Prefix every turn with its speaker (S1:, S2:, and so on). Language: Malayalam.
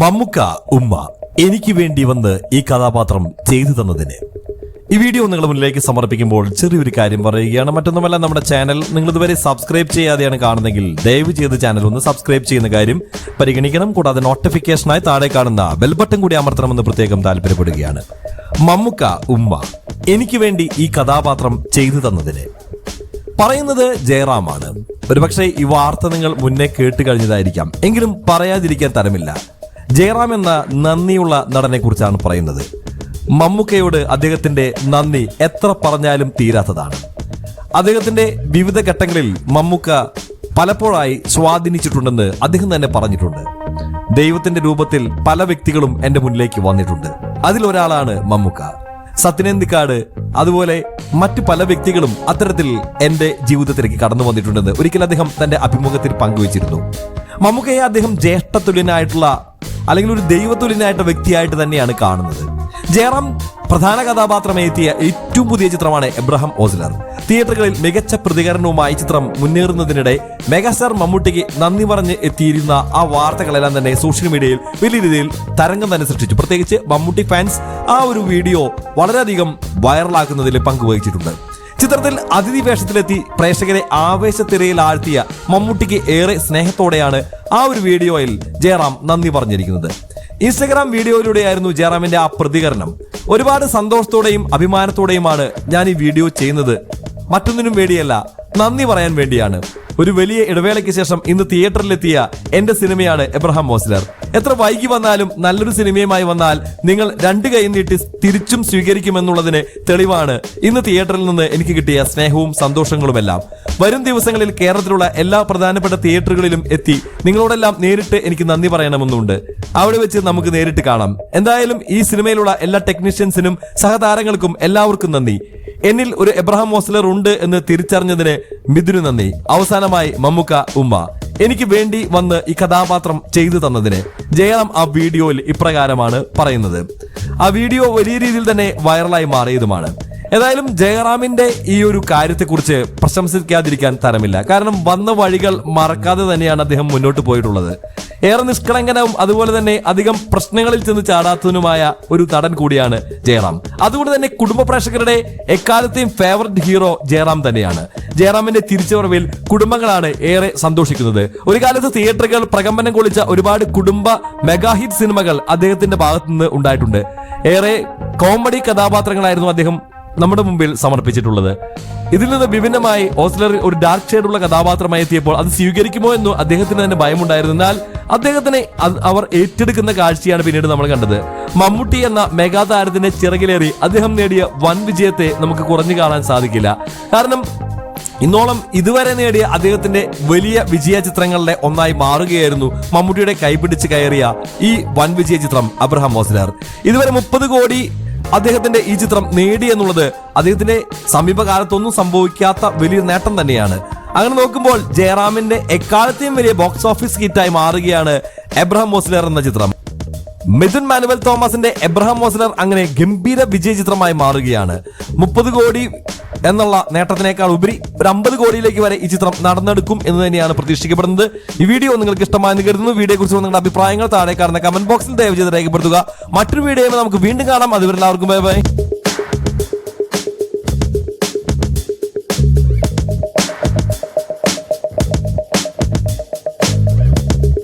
S1: മമ്മുക്ക ഉമ്മ എനിക്ക് വേണ്ടി വന്ന് ഈ കഥാപാത്രം ചെയ്തു തന്നതിന്. ഈ വീഡിയോ നിങ്ങളുടെ മുന്നിലേക്ക് സമർപ്പിക്കുമ്പോൾ ചെറിയൊരു കാര്യം പറയുകയാണ്. മറ്റൊന്നുമല്ല നമ്മുടെ ചാനൽ നിങ്ങൾ ഇതുവരെ സബ്സ്ക്രൈബ് ചെയ്യാതെയാണ് കാണുന്നതെങ്കിൽ ദയവ് ചെയ്ത് ചാനൽ ഒന്ന് സബ്സ്ക്രൈബ് ചെയ്യുന്ന കാര്യം പരിഗണിക്കണം. കൂടാതെ നോട്ടിഫിക്കേഷനായി താഴെ കാണുന്ന ബെൽ ബട്ടൺ കൂടി അമർത്തണമെന്ന് പ്രത്യേകം താല്പര്യപ്പെടുകയാണ്. മമ്മുക്ക ഉമ്മ എനിക്ക് വേണ്ടി ഈ കഥാപാത്രം ചെയ്തു തന്നതിന്. പറയുന്നത് ജയറാമാണ്. ഒരുപക്ഷെ ഈ വാർത്ത നിങ്ങൾ മുന്നേ കേട്ട് കഴിഞ്ഞതായിരിക്കാം. എങ്കിലും പറയാതിരിക്കാൻ തരമില്ല. ജയറാം എന്ന നന്ദിയുള്ള നടനെ കുറിച്ചാണ് പറയുന്നത്. മമ്മൂക്കയോട് അദ്ദേഹത്തിന്റെ നന്ദി എത്ര പറഞ്ഞാലും തീരാത്തതാണ്. അദ്ദേഹത്തിന്റെ വിവിധ ഘട്ടങ്ങളിൽ മമ്മൂക്ക പലപ്പോഴായി സ്വാധീനിച്ചിട്ടുണ്ടെന്ന് അദ്ദേഹം തന്നെ പറഞ്ഞിട്ടുണ്ട്. ദൈവത്തിന്റെ രൂപത്തിൽ പല വ്യക്തികളും എന്റെ മുന്നിലേക്ക് വന്നിട്ടുണ്ട്. അതിലൊരാളാണ് മമ്മൂക്ക. സത്യനന്ദിക്കാട് അതുപോലെ മറ്റു പല വ്യക്തികളും അത്തരത്തിൽ എന്റെ ജീവിതത്തിലേക്ക് കടന്നു വന്നിട്ടുണ്ടെന്ന് ഒരിക്കൽ അദ്ദേഹം തന്റെ അഭിമുഖത്തിൽ പങ്കുവച്ചിരുന്നു. മമ്മൂക്കയെ അദ്ദേഹം ജ്യേഷ്ഠതുല്യനായിട്ടുള്ള അല്ലെങ്കിൽ ഒരു ദൈവതുല്യനായിട്ടുള്ള വ്യക്തിയായിട്ട് തന്നെയാണ് കാണുന്നത്. ജയറാം പ്രധാന കഥാപാത്രമെത്തിയ ഏറ്റവും പുതിയ ചിത്രമാണ് എബ്രഹാം ഓസ്ലർ. തിയേറ്ററുകളിൽ മികച്ച പ്രതികരണവുമായി ചിത്രം മുന്നേറുന്നതിനിടെ മെഗാസ്റ്റാർ മമ്മൂട്ടിക്ക് നന്ദി പറഞ്ഞ് എത്തിയിരുന്ന ആ വാർത്തകളെല്ലാം തന്നെ സോഷ്യൽ മീഡിയയിൽ വലിയ രീതിയിൽ തരംഗം തന്നെ സൃഷ്ടിച്ചു പ്രത്യേകിച്ച് മമ്മൂട്ടി ഫാൻസ് ആ ഒരു വീഡിയോ വളരെയധികം വൈറലാക്കുന്നതിൽ പങ്കുവഹിച്ചിട്ടുണ്ട്. ചിത്രത്തിൽ അതിഥി വേഷത്തിലെത്തി പ്രേക്ഷകരെ ആവേശത്തിരയിൽ ആഴ്ത്തിയ മമ്മൂട്ടിക്ക് ഏറെ സ്നേഹത്തോടെയാണ് ആ ഒരു വീഡിയോയിൽ ജയറാം നന്ദി പറഞ്ഞിരിക്കുന്നത്. ഇൻസ്റ്റഗ്രാം വീഡിയോയിലൂടെയായിരുന്നു ജയറാമിന്റെ ആ പ്രതികരണം. ഒരുപാട് സന്തോഷത്തോടെയും അഭിമാനത്തോടെയുമാണ് ഞാൻ ഈ വീഡിയോ ചെയ്യുന്നത്. മറ്റൊന്നിനും വേണ്ടിയല്ല നന്ദി പറയാൻ വേണ്ടിയാണ്. ഒരു വലിയ ഇടവേളയ്ക്ക് ശേഷം ഇന്ന് തിയേറ്ററിലെത്തിയ എന്റെ സിനിമയാണ് എബ്രഹാം മോസ്ലർ. എത്ര വൈകി വന്നാലും നല്ലൊരു സിനിമയുമായി വന്നാൽ നിങ്ങൾ രണ്ട് കൈ നീട്ടി തിരിച്ചും സ്വീകരിക്കുമെന്നുള്ളതിന് തെളിവാണ് ഇന്ന് തിയേറ്ററിൽ നിന്ന് എനിക്ക് കിട്ടിയ സ്നേഹവും സന്തോഷങ്ങളുമെല്ലാം. വരും ദിവസങ്ങളിൽ കേരളത്തിലുള്ള എല്ലാ പ്രധാനപ്പെട്ട തിയേറ്ററുകളിലും എത്തി നിങ്ങളോടെല്ലാം നേരിട്ട് എനിക്ക് നന്ദി പറയണമെന്നുണ്ട്. അവിടെ വെച്ച് നമുക്ക് നേരിട്ട് കാണാം. എന്തായാലും ഈ സിനിമയിലുള്ള എല്ലാ ടെക്നീഷ്യൻസിനും സഹതാരങ്ങൾക്കും എല്ലാവർക്കും നന്ദി. എന്നിൽ ഒരു എബ്രഹാം മോസ്ലർ ഉണ്ട് എന്ന് തിരിച്ചറിഞ്ഞതിന് മിഥുന് നന്ദി. അവസാനമായി മമ്മുക്ക ഉമ്മ. എനിക്ക് വേണ്ടി വന്ന് ഈ കഥാപാത്രം ചെയ്തു തന്നതിന് ജയറാം ആ വീഡിയോയിൽ ഇപ്രകാരമാണ് പറയുന്നത്. ആ വീഡിയോ വലിയ രീതിയിൽ തന്നെ വൈറലായി മാറിയതുമാണ്. ഏതായാലും ജയറാമിന്റെ ഈ ഒരു കാര്യത്തെക്കുറിച്ച് പ്രശംസിക്കാതിരിക്കാൻ തരമില്ല. കാരണം വന്ന വഴികൾ മറക്കാതെ തന്നെയാണ് അദ്ദേഹം മുന്നോട്ട് പോയിട്ടുള്ളത്. ഏറെ നിഷ്കളങ്കനവും അതുപോലെ തന്നെ അധികം പ്രശ്നങ്ങളിൽ ചെന്ന് ചാടാത്തതിനുമായ ഒരു നടൻ കൂടിയാണ് ജയറാം. അതുകൊണ്ട് തന്നെ കുടുംബ പ്രേക്ഷകരുടെ എക്കാലത്തെയും ഫേവററ്റ് ഹീറോ ജയറാം തന്നെയാണ്. ജയറാമിന്റെ തിരിച്ചുവരവിൽ കുടുംബങ്ങളാണ് ഏറെ സന്തോഷിക്കുന്നത്. ഒരു കാലത്ത് തിയേറ്ററുകൾ പ്രകമ്പനം കൊള്ളിച്ച ഒരുപാട് കുടുംബ മെഗാഹിറ്റ് സിനിമകൾ അദ്ദേഹത്തിന്റെ ഭാഗത്തുനിന്ന് ഉണ്ടായിട്ടുണ്ട്. ഏറെ കോമഡി കഥാപാത്രങ്ങളായിരുന്നു അദ്ദേഹം നമ്മുടെ മുമ്പിൽ സമർപ്പിച്ചിട്ടുള്ളത്. ഇതിൽ നിന്ന് വിഭിന്നമായി ഓസ്ലറിൽ ഒരു ഡാർക്ക് ഷെയ്ഡുള്ള കഥാപാത്രമായി എത്തിയപ്പോൾ അത് സ്വീകരിക്കുമോ എന്ന് അദ്ദേഹത്തിന് തന്നെ ഭയമുണ്ടായിരുന്നു. എന്നാൽ അദ്ദേഹത്തിനെ അവർ ഏറ്റെടുക്കുന്ന കാഴ്ചയാണ് പിന്നീട് നമ്മൾ കണ്ടത്. മമ്മൂട്ടി എന്ന മെഗാതാരത്തിന്റെ ചിറകിലേറി അദ്ദേഹം നേടിയ വൻ വിജയത്തെ നമുക്ക് കുറഞ്ഞു കാണാൻ സാധിക്കില്ല. കാരണം ഇന്നോളം ഇതുവരെ നേടിയ അദ്ദേഹത്തിന്റെ വലിയ വിജയ ചിത്രങ്ങളുടെ ഒന്നായി മാറുകയായിരുന്നു മമ്മൂട്ടിയുടെ കൈപിടിച്ച് കയറിയ ഈ വൻ വിജയ ചിത്രം അബ്രഹാം മോസ്ലർ ഇതുവരെ മുപ്പത് കോടി അദ്ദേഹത്തിന്റെ ഈ ചിത്രം നേടി എന്നുള്ളത് അദ്ദേഹത്തിന്റെ സമീപകാലത്തൊന്നും സംഭവിക്കാത്ത വലിയ നേട്ടം തന്നെയാണ്. അങ്ങനെ നോക്കുമ്പോൾ ജയറാമിന്റെ എക്കാലത്തെയും വലിയ ബോക്സ് ഓഫീസ് ഹിറ്റായി മാറുകയാണ് എബ്രഹാം മോസ്ലർ എന്ന ചിത്രം. മിഥുൻ മാനുവൽ തോമസിന്റെ എബ്രഹാം മോസ്ലർ അങ്ങനെ ഗംഭീര വിജയ ചിത്രമായി മാറുകയാണ്. മുപ്പത് കോടി എന്നുള്ള നേട്ടത്തിനേക്കാൾ ഉപരി ഒരു അമ്പത് കോടിയിലേക്ക് വരെ ഈ ചിത്രം നടന്നെടുക്കും എന്ന് തന്നെയാണ് പ്രതീക്ഷിക്കപ്പെടുന്നത്. ഈ വീഡിയോ നിങ്ങൾക്ക് ഇഷ്ടമായെന്ന് കരുതുന്നു. വീഡിയോ കുറിച്ച് നിങ്ങളുടെ അഭിപ്രായങ്ങൾ താഴെ കാണുന്ന കമന്റ് ബോക്സിൽ ദയവ് ചെയ്ത് രേഖപ്പെടുത്തുക. മറ്റൊരു വീഡിയോ നമുക്ക് വീണ്ടും കാണാം. അതുവരെ എല്ലാവർക്കും ബൈ ബൈ.